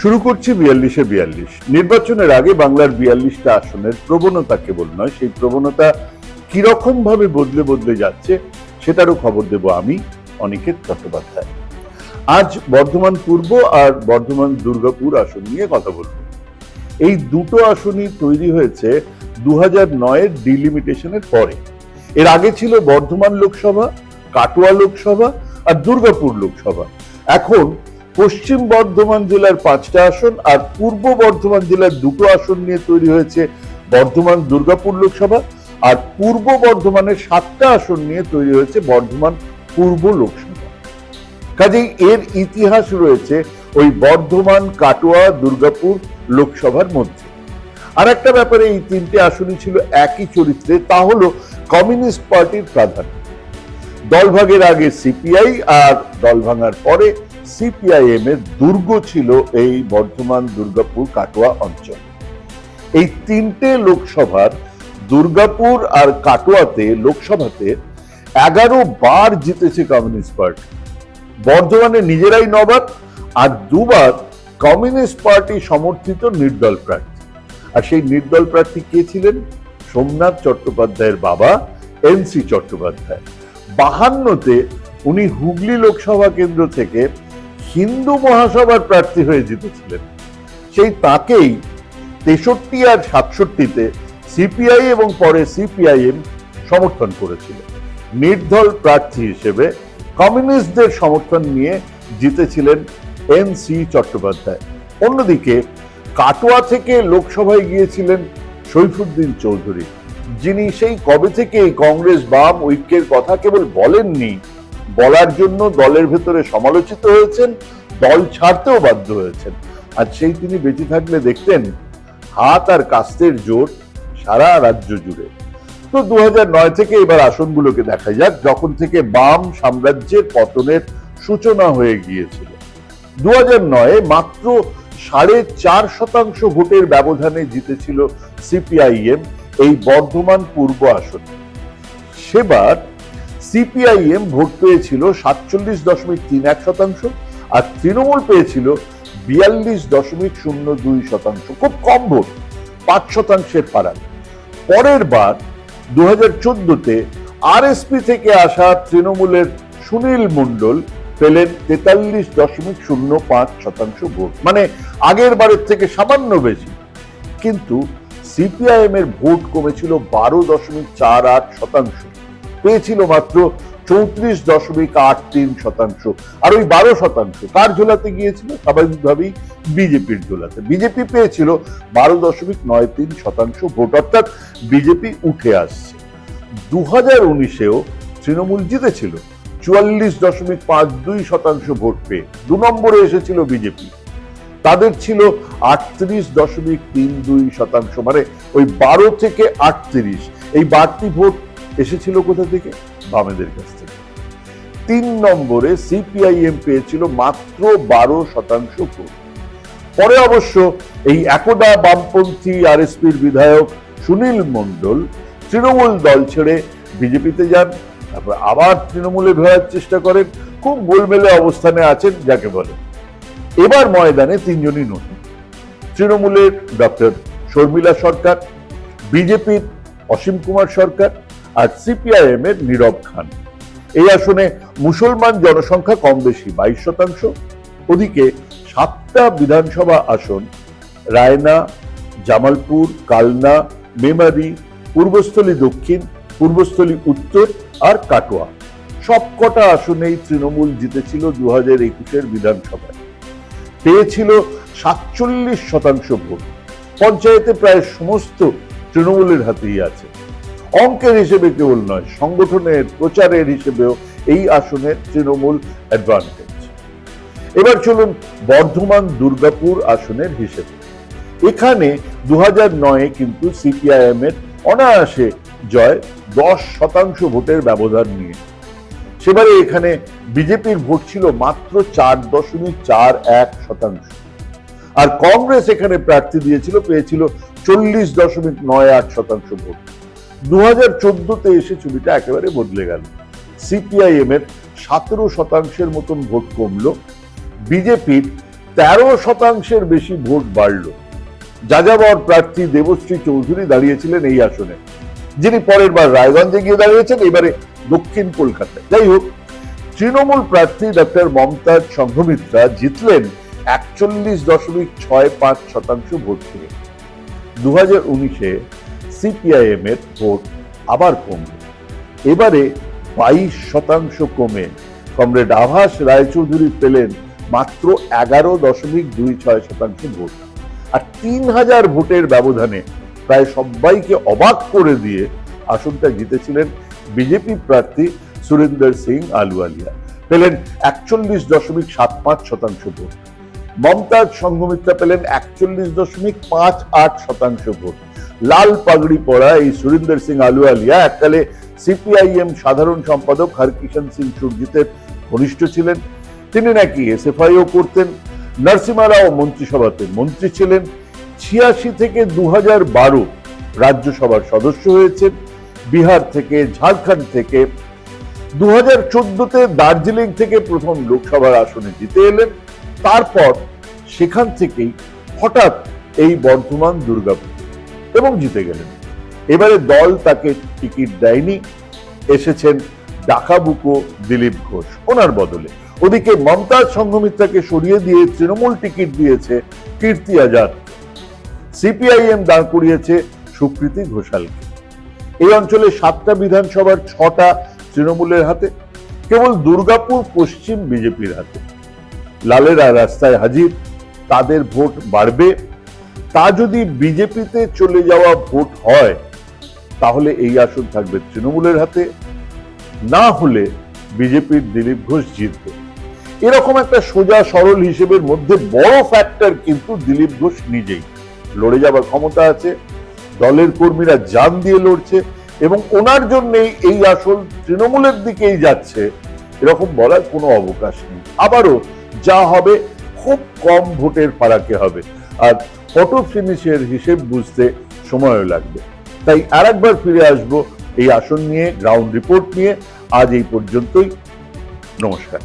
শুরু করছি বিয়াল্লিশে বিয়াল্লিশ। নির্বাচনের আগে বাংলার বিয়াল্লিশটা আসনের প্রবণতা কেবল নয়, সেই প্রবণতা কীরকম ভাবে বদলে বদলে যাচ্ছে সেটারও খবর দেব আমি অনিকেত চট্টোপাধ্যায়। আজ বর্ধমান পূর্ব আর বর্ধমান দুর্গাপুর আসন নিয়ে কথা বলব। এই দুটো আসনই তৈরি হয়েছে দু হাজার নয়ের ডিলিমিটেশনের পরে। এর আগে ছিল বর্ধমান লোকসভা, কাটোয়া লোকসভা আর দুর্গাপুর লোকসভা। এখন পশ্চিম বর্ধমান জেলার পাঁচটা আসন আর পূর্ব বর্ধমান জেলার দুটো আসন নিয়ে তৈরি হয়েছে বর্ধমান দুর্গাপুর লোকসভা আর পূর্ব বর্ধমানের সাতটা আসন নিয়ে তৈরি হয়েছে বর্ধমান পূর্ব লোকসভা। কাজেই এর ইতিহাস রয়েছে ওই বর্ধমান, কাটোয়া, দুর্গাপুর লোকসভার মধ্যে। আর একটা ব্যাপারে এই তিনটে আসনই ছিল একই চরিত্রে, তা হলো কমিউনিস্ট পার্টির প্রাধান্য। দলভাগের আগে সিপিআই আর দল ভাঙার পরে সিপিআইএম এর দুর্গ ছিল এই বর্ধমান দুর্গাপুর কাটোয়া অঞ্চল। এই তিনটে লোকসভার দুর্গাপুর আর কাটোয়াতে লোকসভাতে এগারো বার জিতেছে কমিউনিস্ট পার্টি। বর্ধমানে নিজেরাই নবাব আর দুবার কমিউনিস্ট পার্টি সমর্থিত নির্দল প্রার্থী। আর সেই নির্দল প্রার্থী কে ছিলেন? সোমনাথ চট্টোপাধ্যায়ের বাবা এনসি চট্টোপাধ্যায়। বাহান্নতে উনি হুগলি লোকসভা কেন্দ্র থেকে হিন্দু মহাসভার প্রার্থী হয়ে জিতেছিলেন। সেই তাকেই তেষট্টি আর সাতষট্টিতে সিপিআই এবং পরে সিপিআইএম সমর্থন করেছিল। নির্দল প্রার্থী হিসেবে কমিউনিস্টদের সমর্থন নিয়ে জিতেছিলেন এন সি চট্টোপাধ্যায়। অন্যদিকে কাটোয়া থেকে লোকসভায় গিয়েছিলেন সৈফুদ্দিন চৌধুরী। যিনি সেই কবে থেকে কংগ্রেস বাম ঐক্যের কথা কেবল বলেননি বলার জন্য দলের ভেতরে সমালোচিত হয়েছেন, দল ছাড়তেও বাধ্য হয়েছেন। আর সেই তিনি বেঁচে থাকলে দেখতেন হাত আর কাস্তের জোর সারা রাজ্য জুড়ে। তো দু থেকে এবার আসনগুলোকে দেখা যাক, যখন থেকে বাম সাম্রাজ্যের পতনের সূচনা হয়ে গিয়েছিল। দু নয়ে মাত্র সাড়ে চার শতাংশ ভোটের ব্যবধানে জিতেছিল সিপিআইএম, এই বর্ধমান পূর্ব আসন। সেবার সিপিআইএম ভোট পেয়েছিল সাতচল্লিশ দশমিক তিন এক শতাংশ আর তৃণমূল পেয়েছিল বিয়াল্লিশ দশমিক শূন্য দুই শতাংশ। খুব কম ভোট, পাঁচ শতাংশের ফারাক। পরের বার দু হাজার চোদ্দতে আরএসপি থেকে আসা তৃণমূলের সুনীল মণ্ডল পেলেন তেতাল্লিশ দশমিক শূন্য পাঁচ শতাংশ ভোট। মানে আগের বারের থেকে সামান্য বেশি। কিন্তু সিপিআইএম এর ভোট কমেছিল বারো দশমিক চার আট শতাংশ। পেয়েছিল মাত্র চৌত্রিশ দশমিক আট তিন শতাংশ। আর ওই বারো শতাংশ কার ঝোলাতে গিয়েছিল? স্বাভাবিকভাবেই বিজেপির ঝোলাতে। বিজেপি পেয়েছিল বারো দশমিক নয় তিন শতাংশ ভোট। অর্থাৎ বিজেপি উঠে আসছে। দু হাজার উনিশেও তৃণমূল জিতেছিল। চুয়াল্লিশ দশমিক পাঁচ দুই শতাংশ ভোট পেয়ে দু নম্বরে এসেছিল বিজেপি। তাদের ছিল আটত্রিশ দশমিক তিন দুই শতাংশ মানে ওই বারো থেকে আটত্রিশ। এই বাড়তি ভোট এসেছিল কোথা থেকে? বামেদের কাছ থেকে। তিন নম্বরে সিপিআইএম পেয়েছিল মাত্র বারো শতাংশ ভোট। পরে অবশ্য এই একদা বামপন্থী আরএসপির বিধায়ক সুনীল মণ্ডল তৃণমূল দল ছেড়ে বিজেপিতে যান, তারপর আবার তৃণমূলে ভেড়ার চেষ্টা করেন, খুব গোলমেলে অবস্থানে আছেন, যাকে বলে। এবার ময়দানে তিনজনই নতুন। তৃণমূলের ডক্টর শর্মিলা সরকার, বিজেপির অসীম কুমার সরকার আর সিপিআইএম এর নীরব খান। এই আসনে মুসলমান জনসংখ্যা কম বেশি, বাইশ শতাংশ। ওদিকে সাতটা বিধানসভা আসন, রায়না, জামালপুর, কালনা, মেমারি, পূর্বস্থলী দক্ষিণ, পূর্বস্থলী উত্তর আর কাটোয়া। সবকটা আসনেই তৃণমূল জিতেছিল দু হাজার একুশের বিধানসভায়। পেয়েছিল সাতচল্লিশ শতাংশ ভোট। পঞ্চায়েতে প্রায় সমস্ত তৃণমূলের হাতেই আছে। অঙ্কের হিসেবে কেবল নয়, সংগঠনের প্রচারের হিসেবেও এই আসনের তৃণমূল অ্যাডভান্টেজ এবার চলুন বর্ধমান দুর্গাপুর আসনের হিসেবে। এখানে দু হাজার নয়ে কিন্তু সিপিআইএম এর অনায়াসে জয় দশ শতাংশ ভোটের ব্যবধান নিয়ে। সেবারে এখানে বিজেপির ভোট ছিল মাত্র চার দশমিক চার এক শতাংশ। আর কংগ্রেস এখানে প্রার্থী দিয়েছিল, পেয়েছিল চল্লিশ দশমিক নয় আট শতাংশ ভোট। দু হাজার এসে ছবিটা একেবারে বদলে গেল। সিপিআইএম এর সতেরো শতাংশের মতন ভোট কমলো, বিজেপির তেরো শতাংশের বেশি ভোট বাড়ল। যাযাবর প্রার্থী দেবশ্রী চৌধুরী দাঁড়িয়েছিলেন এই আসনে, যিনি পরের বার রায়গঞ্জে গিয়ে দাঁড়িয়েছেন, এবারে দক্ষিণ কলকাতায়। যাই হোক, তৃণমূল প্রার্থী ডক্টর মমতাজ সংঘমিত্রা জিতলেন একচল্লিশ দশমিক ছয় পাঁচ শতাংশ ভোট পেয়ে। দু হাজার উনিশে সিপিআইএম এর ভোট আবার কমল এবারে বাইশ শতাংশ কমে। কমরেড আভাস রায়চৌধুরী পেলেন মাত্র এগারো দশমিক দুই ছয় শতাংশ ভোট। আর তিন হাজার ভোটের ব্যবধানে প্রায় সবাইকে অবাক করে দিয়ে আসনটা জিতেছিলেন বিজেপি প্রার্থী সুরেন্দ্র সিং আলুয়ালিয়া। পেলেন একচল্লিশ দশমিক সাত পাঁচ শতাংশ ভোট। মমতাজ সংঘমিত্রা পেলেন একচল্লিশ দশমিক পাঁচ আট শতাংশ ভোট। লাল পাগড়ি পরা এই সুরিন্দর সিং আলুয়ালিয়া। এককালে সিপিআইএম সাধারণ সম্পাদক হরকিষণ সিং সুরজিতের ঘনিষ্ঠ ছিলেন। তিনি নাকি এসএফআইও করতেন নরসিমা রাও মন্ত্রিসভাতে মন্ত্রী ছিলেন। ছিয়াশি থেকে দু বারো রাজ্যসভার সদস্য হয়েছেন। বিহার থেকে ঝাড়খণ্ড থেকে দু হাজার চোদ্দতে দার্জিলিং থেকে প্রথম লোকসভার আসনে জিতে এলেন। তারপর সেখান থেকেই হঠাৎ এই বর্ধমান দুর্গাপুর। এবং জিতে গেলেন। এবারে দল তাকে টিকিট দেয়নি। এসেছেন ডাকাবুকো দিলীপ ঘোষ, ওনার বদলে। ওদিকে মমতাজ সংঘমিত্রাকে সরিয়ে দিয়ে তৃণমূল টিকিট দিয়েছে কীর্তি আজাদ। সিপিআইএম দাঁড় করিয়েছে সুকৃতি ঘোষালকে। এই অঞ্চলে সাতটা বিধানসভার ছটা তৃণমূলের হাতে, কেবল দুর্গাপুর পশ্চিম বিজেপির হাতে। লালেরা রাস্তায় হাজির, তাদের ভোট বাড়বে। তা যদি বিজেপিতে চলে যাওয়া ভোট হয়, তাহলে এই আসন থাকবে তৃণমূলের হাতে। না হলে বিজেপির দিলীপ ঘোষ জিতবে। এরকম একটা সোজা সরল হিসেবের মধ্যে বড় ফ্যাক্টর কিন্তু দিলীপ ঘোষ নিজেই। লড়ে যাবার ক্ষমতা আছে, দলের কর্মীরা জান দিয়ে লড়ছে এবং ওনার জন্যই এই আসল তৃণমূলের দিকেই যাচ্ছে। এরকম বলার কোনো অবকাশ নেই। আবারও যা হবে, খুব কম ভোটের ফারাকে হবে। আর ফটো ফিনিশের হিসেব বুঝতে সময়ও লাগবে। তাই আরেকবার ফিরে আসব এই আসন নিয়ে গ্রাউন্ড রিপোর্ট নিয়ে। আজ এই পর্যন্তই। নমস্কার।